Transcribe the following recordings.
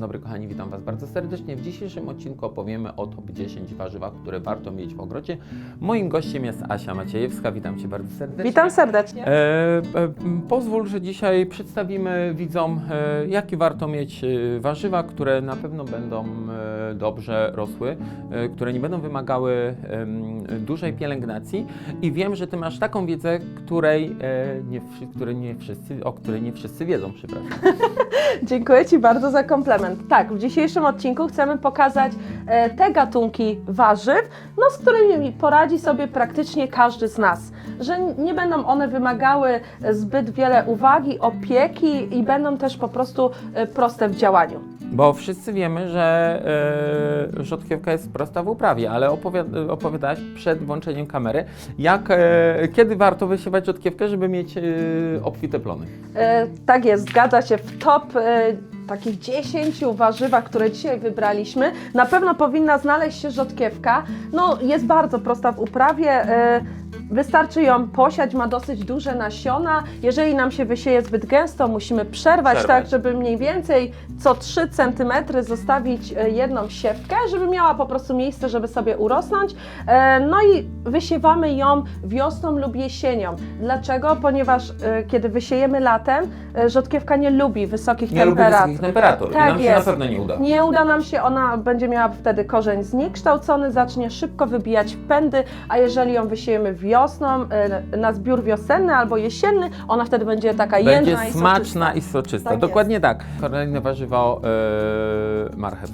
Dzień dobry kochani, witam Was bardzo serdecznie. W dzisiejszym odcinku opowiemy o top 10 warzywach, które warto mieć w ogrodzie. Moim gościem jest Asia Maciejewska, witam Cię bardzo serdecznie. Witam serdecznie. E, e, pozwól, że dzisiaj przedstawimy widzom, e, jakie warto mieć e, warzywa, które na pewno będą e, dobrze rosły, e, które nie będą wymagały em, dużej pielęgnacji i wiem, że Ty masz taką wiedzę, której, e, nie, której nie wszyscy, o której nie wszyscy wiedzą, przepraszam. Dziękuję Ci bardzo za komplement. Tak, w dzisiejszym odcinku chcemy pokazać e, te gatunki warzyw, no, z którymi poradzi sobie praktycznie każdy z nas. Że nie będą one wymagały zbyt wiele uwagi, opieki i będą też po prostu e, proste w działaniu. Bo wszyscy wiemy, że e, rzodkiewka jest prosta w uprawie, ale opowiad- opowiadałaś przed włączeniem kamery, jak, e, kiedy warto wysiewać rzodkiewkę, żeby mieć e, obfite plony. E, tak jest, zgadza się. W top e, takich 10 warzywach, które dzisiaj wybraliśmy, na pewno powinna znaleźć się rzodkiewka. No, jest bardzo prosta w uprawie. E, Wystarczy ją posiać, ma dosyć duże nasiona. Jeżeli nam się wysieje zbyt gęsto, musimy przerwać, Przerwać. tak, żeby mniej więcej co 3 cm zostawić e, jedną siewkę, żeby miała po prostu miejsce, żeby sobie urosnąć. E, No i wysiewamy ją wiosną lub jesienią. Dlaczego? Ponieważ e, kiedy wysiejemy latem, e, rzodkiewka nie lubi wysokich Nie lubię temperatur. wysokich temperatur Tak i nam się jest. na pewno nie uda. Nie uda nam się, ona będzie miała wtedy korzeń zniekształcony, zacznie szybko wybijać pędy, a jeżeli ją wysiejemy wiosną e, na zbiór wiosenny albo jesienny, ona wtedy będzie taka Będzie jędrna i smaczna soczysta. i soczysta. Tak Dokładnie tak. Kolejne warzywo e, marchew.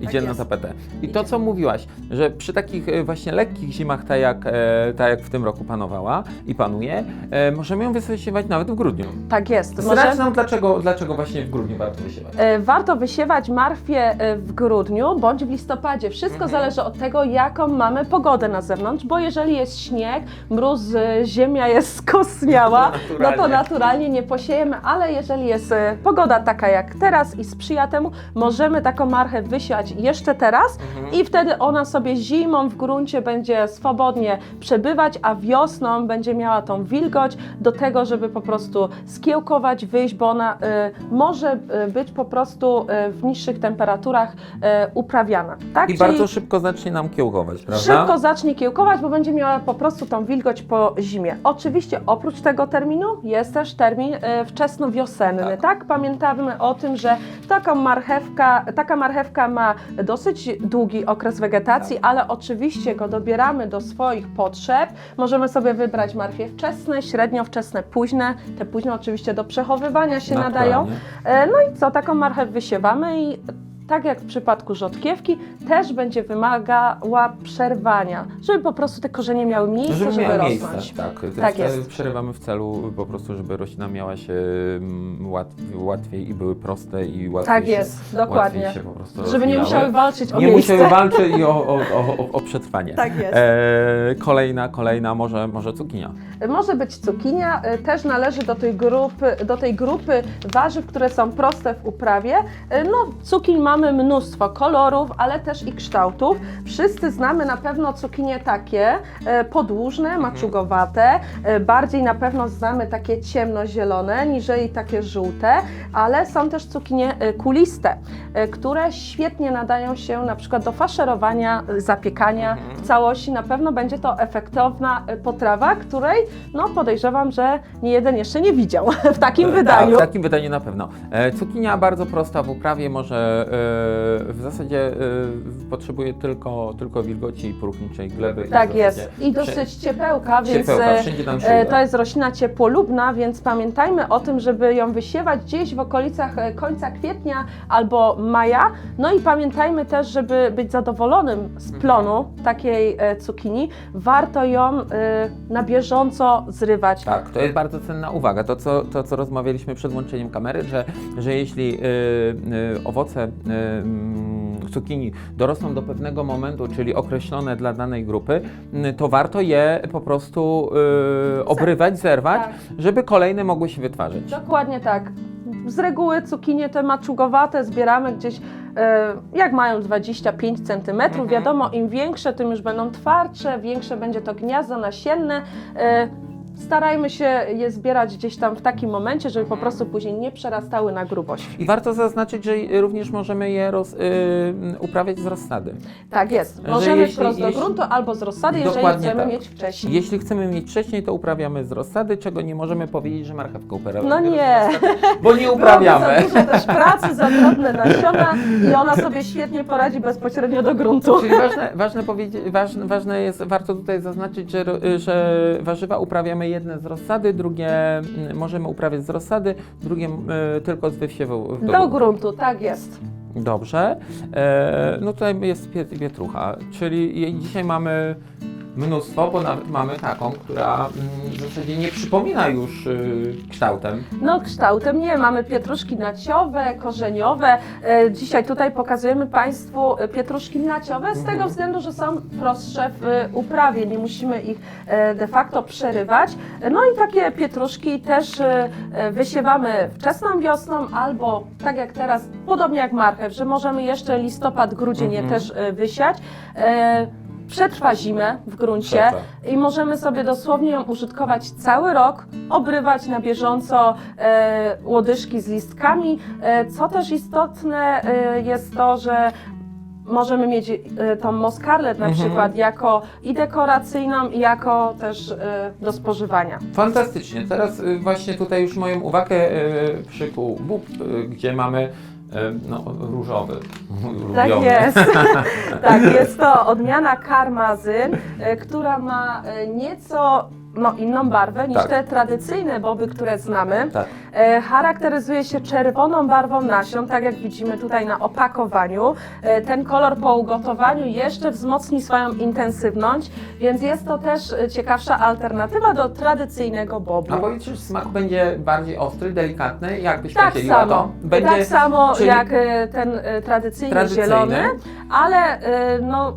Idzie Tak na tapetę. I to, co mówiłaś, że przy takich e, właśnie lekkich zimach, tak jak, e, tak jak w tym roku panowała i panuje, e, możemy ją wysiewać nawet w grudniu. Tak jest. Zdradź Może, dlaczego, dlaczego właśnie w grudniu warto wysiewać. warto wysiewać e, w grudniu bądź w listopadzie. Wszystko Mhm. zależy od tego, jaką mamy pogodę na zewnątrz, bo jeżeli jest śnieg, mróz, ziemia jest skosniała, no to Naturalnie. nie posiejemy, ale jeżeli jest pogoda taka jak teraz i sprzyja temu, możemy taką marchę wysiać jeszcze teraz Mhm. i wtedy ona sobie zimą w gruncie będzie swobodnie przebywać, a wiosną będzie miała tą wilgoć do tego, żeby po prostu skiełkować, wyjść, bo ona e, może e, być po prostu e, w niższych temperaturach e, uprawiana. Tak? I Czyli bardzo szybko zacznie nam kiełkować, prawda? Szybko zacznie kiełkować, bo będzie miała po prostu tą wilgoć po zimie. Oczywiście oprócz tego terminu jest też termin e, wczesnowiosenny, Tak. tak. Pamiętamy o tym, że taka marchewka, taka marchewka ma dosyć długi okres wegetacji, ale oczywiście go dobieramy do swoich potrzeb. Możemy sobie wybrać marchwie wczesne, średnio wczesne, późne. Te późne oczywiście do przechowywania się nadają. Naturalnie. E, No i co, taką marchew wysiewamy i tak jak w przypadku rzodkiewki, też będzie wymagała przerwania, żeby po prostu te korzenie miały miejsce, żeby, Żeby miała rosnąć. miejsce, tak. Te- Tak jest. Przerywamy w celu po prostu, żeby roślina miała się mm, łat, łatwiej i były proste i łatwiej Tak się, jest, dokładnie. łatwiej się po prostu Żeby nie musiały walczyć o Nie miejsce. musiały walczyć i o, o, o, o, przetrwanie. Tak jest. E, kolejna, kolejna może, może cukinia. Może być cukinia, y, też należy do tej grupy, do tej grupy warzyw, które są proste w uprawie. Y, No, cukin mamy mnóstwo kolorów, ale też i kształtów. Wszyscy znamy na pewno cukinie takie y, podłużne, maczugowate. Y, Bardziej na pewno znamy takie ciemnozielone, niżeli takie żółte, ale są też cukinie y, kuliste, które świetnie nadają się na przykład do faszerowania, zapiekania w całości. Na pewno będzie to efektowna potrawa, której no podejrzewam, że nie jeden jeszcze nie widział w takim E, wydaniu. Tak, w takim wydaniu na pewno. E, cukinia bardzo prosta w uprawie, może e, w zasadzie e, potrzebuje tylko, tylko wilgoci i próchniczej gleby. Tak jest. I dosyć ciepełka, więc Ciepełka, e, e, to jest roślina ciepłolubna, więc pamiętajmy o tym, żeby ją wysiewać gdzieś w okolicach końca kwietnia albo maja. No i pamiętajmy też, żeby być zadowolonym z plonu takiej cukinii, warto ją na bieżąco zrywać. Tak, to jest bardzo cenna uwaga. To, co, to, co rozmawialiśmy przed włączeniem kamery, że, że jeśli owoce cukinii dorosną do pewnego momentu, czyli określone dla danej grupy, m, to warto je po prostu y, obrywać, zerwać, Tak. żeby kolejne mogły się wytwarzać. Dokładnie tak. Z reguły cukinie te maczugowate zbieramy gdzieś, e, jak mają 25 cm. Mhm. Wiadomo, im większe, tym już będą twardsze, większe będzie to gniazdo nasienne. Starajmy się je zbierać gdzieś tam w takim momencie, żeby po prostu później nie przerastały na grubość. I warto zaznaczyć, że również możemy je roz, y, uprawiać z rozsady. Tak jest. Że Możemy jeśli- wprost do jeśli- gruntu albo z rozsady, jeżeli Dokładnie chcemy tak. mieć wcześniej. Jeśli chcemy mieć wcześniej, to uprawiamy z rozsady, czego nie możemy powiedzieć, że marchewkę uprawiamy. No nie. Bo nie uprawiamy. Za dużo też pracy, za drobne nasiona i ona sobie świetnie poradzi bezpośrednio do gruntu. Czyli ważne, ważne, powiedzieć, ważne, ważne jest, warto tutaj zaznaczyć, że, ro- że warzywa uprawiamy jedne z rozsady, drugie mm, możemy uprawiać z rozsady, drugie y, tylko z wysiewu. w Do domu. gruntu, tak jest. Dobrze. E, no tutaj jest pie- pietrucha, czyli dzisiaj mamy mnóstwo, bo nawet mamy taką, która mm, w zasadzie nie przypomina już y, kształtem. No kształtem nie, mamy pietruszki naciowe, korzeniowe. E, Dzisiaj tutaj pokazujemy Państwu e, pietruszki naciowe z Mhm. tego względu, że są prostsze w e, uprawie, nie musimy ich de facto przerywać. No i takie pietruszki też wysiewamy wczesną wiosną albo tak jak teraz, podobnie jak marchew, że możemy jeszcze listopad, grudzień je Mhm. też wysiać. E, Przetrwa zimę w gruncie Przetrwa. i możemy sobie dosłownie ją użytkować cały rok, obrywać na bieżąco e, łodyżki z listkami. E, co też istotne e, jest to, że możemy mieć e, tą moskarlet na Mhm. przykład jako i dekoracyjną, i jako też e, do spożywania. Fantastycznie. Teraz y, właśnie tutaj już moją uwagę y, przykuł bób, y, gdzie mamy no, różowy. mój Tak ulubiony. jest. tak, jest to odmiana karmazyn, e, która ma e, nieco no, inną barwę niż Tak. te tradycyjne boby, które znamy. Tak. E, charakteryzuje się czerwoną barwą nasion, tak jak widzimy tutaj na opakowaniu. E, ten kolor po ugotowaniu jeszcze wzmocni swoją intensywność, więc jest to też e, ciekawsza alternatywa do tradycyjnego bobu. A powiedz, czy smak będzie bardziej ostry, delikatny? Jakbyś Tak podzieliła samo, to? Będzie tak samo czyli- jak e, ten e, tradycyjny, Tradycyjny. zielony, ale e, no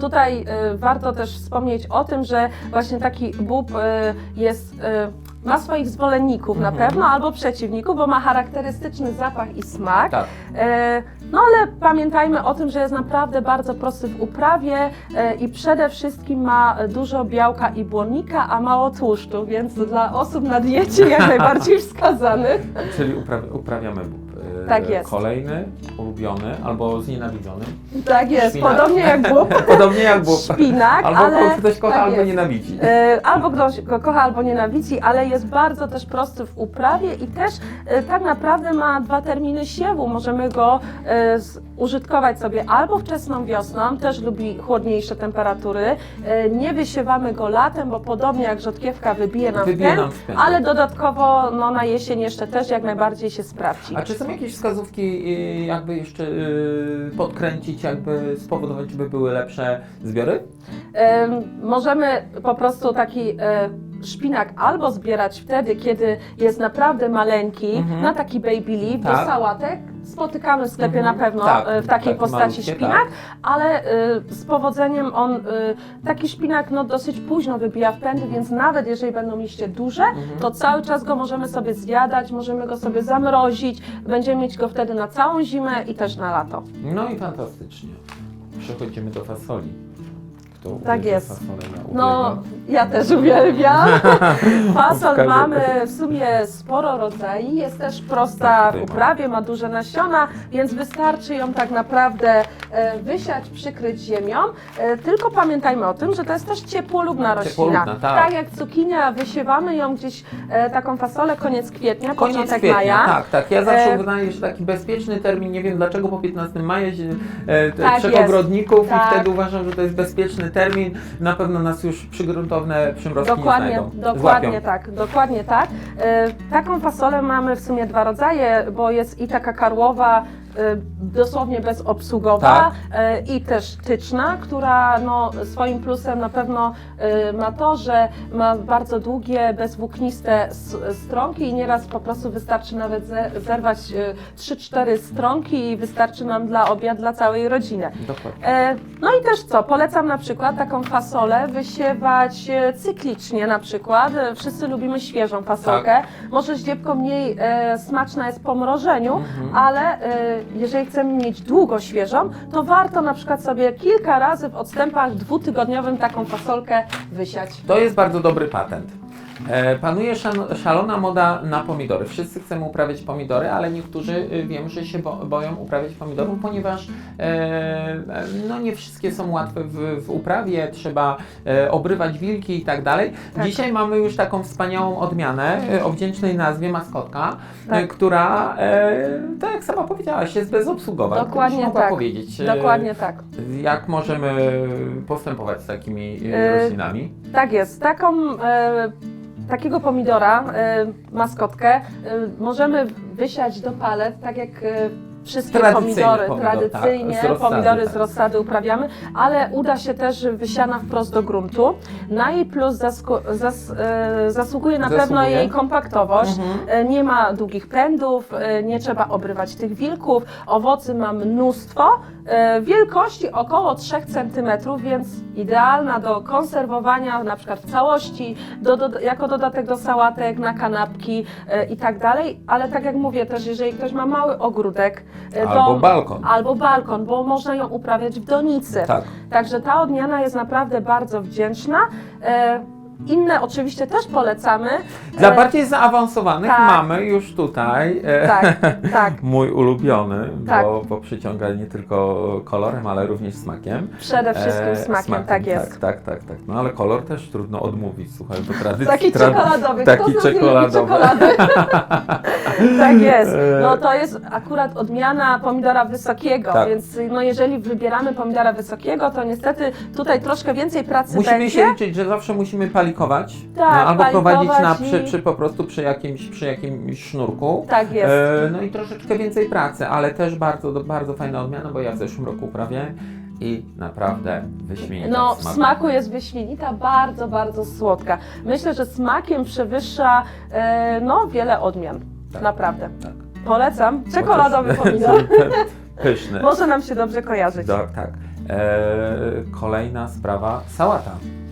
tutaj e, warto też wspomnieć o tym, że właśnie taki bób e, jest e, ma swoich zwolenników na Mhm. pewno albo przeciwników, bo ma charakterystyczny zapach i smak. Tak. E, No ale pamiętajmy o tym, że jest naprawdę bardzo prosty w uprawie e, i przede wszystkim ma dużo białka i błonnika, a mało tłuszczu, więc dla osób na diecie jak najbardziej wskazanych. Czyli upra uprawiamy bób. Y, Tak jest. Kolejny, ulubiony albo znienawidzony. Tak jest, Szpinak. podobnie jak bób. Podobnie jak bób. Szpinak, Albo ale ktoś kocha, tak albo jest. nienawidzi. E, Albo ktoś go kocha, albo nienawidzi, ale jest bardzo też prosty w uprawie i też e, tak naprawdę ma dwa terminy siewu. Możemy go e, z, użytkować sobie albo wczesną wiosną, też lubi chłodniejsze temperatury. E, Nie wysiewamy go latem, bo podobnie jak rzodkiewka wybije nam Wybije w nam w pęd. ale dodatkowo no, na jesień jeszcze też jak najbardziej się sprawdzi. A czy są jakieś wskazówki, y, jakby jeszcze y, podkręcić, jakby spowodować, żeby były lepsze zbiory? Em, możemy po prostu taki e, szpinak albo zbierać wtedy, kiedy jest naprawdę maleńki, Mhm. na taki baby leaf, do Tak. sałatek. Spotykamy w sklepie Mhm. na pewno Tak, e, w takiej tak, postaci malutkie, szpinak, ale e, z powodzeniem on, e, taki szpinak no, dosyć późno wybija w pędy, więc nawet jeżeli będą liście duże, Mhm. to cały czas go możemy sobie zjadać, możemy go sobie zamrozić, będziemy mieć go wtedy na całą zimę i też na lato. No i fantastycznie. Przechodzimy do fasoli. Kto Tak jest. No, ja też uwielbiam. Fasol mamy w sumie sporo rodzajów, jest też prosta Tak, w mam. uprawie, ma duże nasiona, więc wystarczy ją tak naprawdę e, wysiać, przykryć ziemią. E, Tylko pamiętajmy o tym, że to jest też ciepłolubna roślina. Ciepłolubna, tak. jak cukinia, wysiewamy ją gdzieś, e, taką fasolę koniec kwietnia, Koniec początek kwietnia, maja. tak, tak. Ja zawsze E, uznaję, że taki bezpieczny termin, nie wiem dlaczego po 15 maja się e, te, Tak trzech jest. ogrodników Tak. i wtedy uważam, że to jest bezpieczny termin. Na pewno nas już przygruntowne przymrozki Dokładnie, nie znajdą. dokładnie Złapią. tak, dokładnie tak. E, taką fasolę mamy w sumie dwa rodzaje, bo jest i taka karłowa, dosłownie bezobsługowa Tak. e, i też tyczna, która no, swoim plusem na pewno e, ma to, że ma bardzo długie, bezwłókniste stronki i nieraz po prostu wystarczy nawet ze, zerwać e, 3-4 stronki i wystarczy nam dla obiad dla całej rodziny. Dokładnie. E, No i też co, polecam na przykład taką fasolę wysiewać e, cyklicznie na przykład. E, Wszyscy lubimy świeżą fasolkę. Może ździebko mniej smaczna jest po mrożeniu, Mhm. ale jeżeli chcemy mieć długo świeżą, to warto na przykład sobie kilka razy w odstępach dwutygodniowym taką fasolkę wysiać. To jest bardzo dobry patent. E, Panuje szalona moda na pomidory. Wszyscy chcemy uprawiać pomidory, ale niektórzy y, wiem, że się bo- boją uprawiać pomidorów, ponieważ e, no nie wszystkie są łatwe w, w uprawie, trzeba e, obrywać wilki i tak dalej. Tak. Dzisiaj mamy już taką wspaniałą odmianę o wdzięcznej nazwie maskotka, Tak. która, tak jak sama powiedziałaś, jest bezobsługowa. Dokładnie mogła tak. powiedzieć, Dokładnie tak. jak możemy postępować z takimi roślinami? Tak jest. Taką, takiego pomidora, e, maskotkę, e, możemy wysiać do palet, tak jak e, wszystkie Tradycyjny pomidory, pomidor, tradycyjnie tak, z rozsady, pomidory tak. z rozsady uprawiamy, ale uda się też wysiana wprost do gruntu. Na jej plus zasku, zas, e, zasługuje na pewno Zasługuje? jej kompaktowość. Mhm. E, Nie ma długich pędów, e, nie trzeba obrywać tych wilków. Owocy ma mnóstwo, e, wielkości około 3 cm, więc idealna do konserwowania na przykład w całości, do, do, jako dodatek do sałatek, na kanapki e, i tak dalej. Ale tak jak mówię też, jeżeli ktoś ma mały ogródek, e, Albo balkon. albo balkon, bo można ją uprawiać w donicy. Tak. Także ta odmiana jest naprawdę bardzo wdzięczna. E, Inne oczywiście też polecamy. Dla E, bardziej zaawansowanych tak. mamy już tutaj e, Tak, tak. mój ulubiony, Tak. bo, bo przyciąga nie tylko kolorem, ale również smakiem. Przede wszystkim E, smakiem, tak jest. Tak, tak, tak, tak. No ale kolor też trudno odmówić, słuchaj, to tradycja. Taki czekoladowy. Taki Kto czekoladowy. tak jest. E, No to jest akurat odmiana pomidora wysokiego, Tak. więc no jeżeli wybieramy pomidora wysokiego, to niestety tutaj troszkę więcej pracy Musimy będzie. się liczyć, że zawsze musimy palikować. Tak, no, albo prowadzić na, przy, i- przy po prostu przy jakimś, przy jakimś sznurku. Tak jest. E, no i troszeczkę więcej pracy, ale też bardzo, bardzo fajna odmiana, bo ja w zeszłym roku uprawiałem i naprawdę wyśmienita No, w smaku. jest wyśmienita, bardzo, bardzo słodka. Myślę, że smakiem przewyższa e, no, wiele odmian. Tak. Naprawdę. Tak. Polecam. Czekoladowy pomidor. Pyszny. Może nam się dobrze kojarzyć. Do, tak. E, kolejna sprawa, sałata.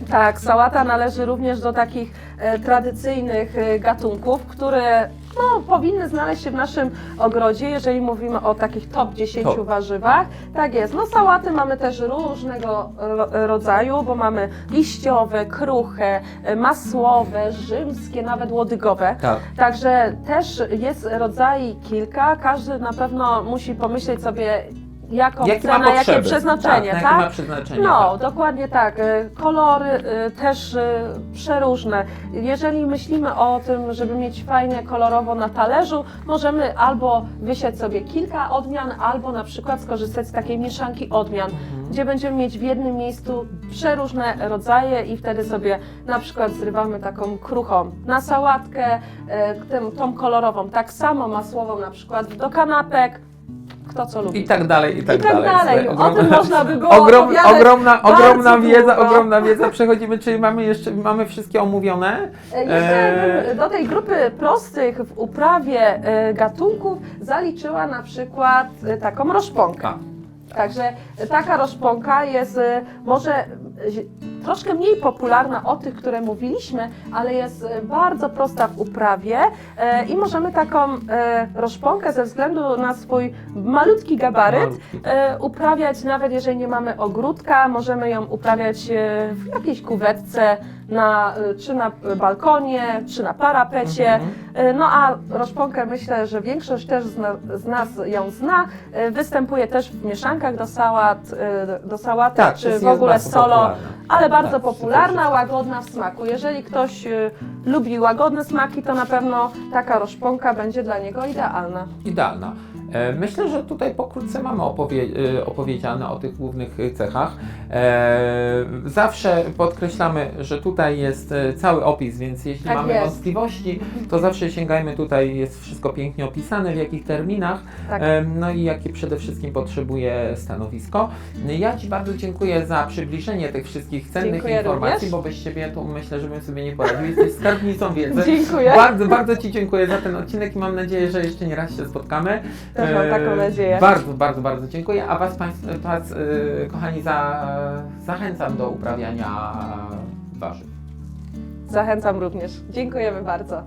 Tak, sałata należy również do takich e, tradycyjnych e, gatunków, które no, powinny znaleźć się w naszym ogrodzie, jeżeli mówimy o takich top 10 Top. warzywach. Tak jest. No sałaty mamy też różnego ro, rodzaju, bo mamy liściowe, kruche, e, masłowe, rzymskie, nawet łodygowe. Tak. Także też jest rodzajów kilka. Każdy na pewno musi pomyśleć sobie, jaką Jakie ma jakie potrzeby? przeznaczenie, tak? tak? Jakie ma przeznaczenie? No, tak. dokładnie tak. E, Kolory e, też e, przeróżne. Jeżeli myślimy o tym, żeby mieć fajnie kolorowo na talerzu, możemy albo wysiać sobie kilka odmian, albo na przykład skorzystać z takiej mieszanki odmian, Mhm. gdzie będziemy mieć w jednym miejscu przeróżne rodzaje i wtedy sobie na przykład zrywamy taką kruchą na sałatkę, tą kolorową, tak samo masłową na przykład do kanapek, kto co lubi. I tak dalej, i tak, I tak dalej. Słuchaj, O tym można by było Ogrom, ogromna, ogromna wiedza, długo. ogromna wiedza. Przechodzimy, czyli mamy jeszcze, mamy wszystkie omówione. E, Jeszcze bym do tej grupy prostych w uprawie e, gatunków zaliczyła na przykład e, taką roszponkę. A, Także taka roszponka jest e, może e, troszkę mniej popularna od tych, które mówiliśmy, ale jest e, bardzo prosta w uprawie i możemy taką roszponkę ze względu na swój malutki gabaryt uprawiać, nawet jeżeli nie mamy ogródka, możemy ją uprawiać w jakiejś kuwetce, na, czy na balkonie, czy na parapecie. Mhm. No a roszponkę myślę, że większość też z, na, z nas ją zna. Występuje też w mieszankach do sałat, e, do sałatek, Tak, czy w ogóle solo, popularna. ale bardzo Tak, popularna, łagodna w smaku. Jeżeli ktoś e, lubi łagodne smaki, to na pewno taka roszponka będzie dla niego idealna. Idealna. E, Myślę, że tutaj pokrótce mamy opowie- e, opowiedziane o tych głównych cechach. E, Zawsze podkreślamy, że tutaj jest cały opis, więc jeśli Tak mamy jest. wątpliwości, to zawsze sięgajmy tutaj, jest wszystko pięknie opisane, w jakich terminach, Tak. no i jakie przede wszystkim potrzebuje stanowisko. Ja Ci bardzo dziękuję za przybliżenie tych wszystkich cennych Dziękuję informacji, również. bo bez Ciebie to myślę, że bym sobie nie poradził. Jesteś skarbnicą wiedzy. Dziękuję. Bardzo, bardzo Ci dziękuję za ten odcinek i mam nadzieję, że jeszcze nie raz się spotkamy. Też mam E, taką nadzieję. Bardzo, bardzo, bardzo dziękuję. A Was, państw, was e, kochani, za, zachęcam do uprawiania warzyw. Zachęcam również. Dziękujemy bardzo.